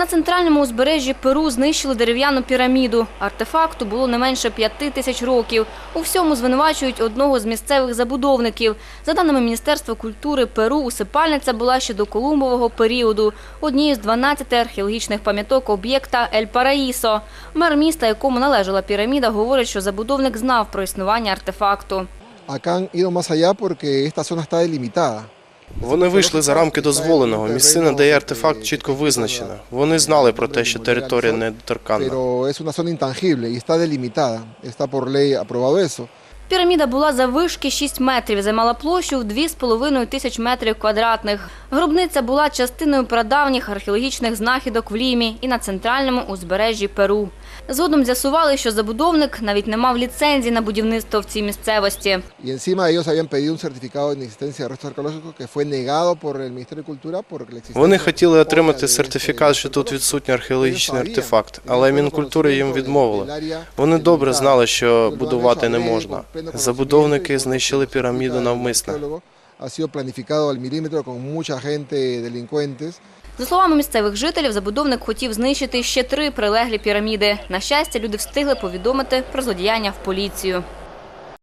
На центральному узбережжі Перу знищили дерев'яну піраміду. Артефакту було не менше п'яти тисяч років. У всьому звинувачують одного з місцевих забудовників. За даними Міністерства культури Перу, усипальниця була ще до Колумбового періоду. Однією з 12 археологічних пам'яток об'єкта Ель Параїсо. Мер міста, якому належала піраміда, говорить, що забудовник знав про існування артефакту. Más allá porque esta zona está delimitada. Вони вийшли за рамки дозволеного. Місцина, де є артефакт, чітко визначена. Вони знали про те, що територія недоторканна. Піраміда була заввишки 6 метрів, займала площу в 2,5 тисяч метрів квадратних. Гробниця була частиною прадавніх археологічних знахідок в Лімі і на центральному узбережжі Перу. Згодом з'ясували, що забудовник навіть не мав ліцензії на будівництво в цій місцевості. Y encima ellos habían pedido un certificado de inexistencia de restos arqueológicos que fue negado por el Ministerio de Cultura por la Вони хотіли отримати сертифікат, що тут відсутній археологічний артефакт, але Мінкультури їм відмовили. Вони добре знали, що будувати не можна. Забудовники знищили піраміду delincuentes. За словами місцевих жителів, забудовник хотів знищити ще три прилеглі піраміди. На щастя, люди встигли повідомити про злодіяння в поліцію.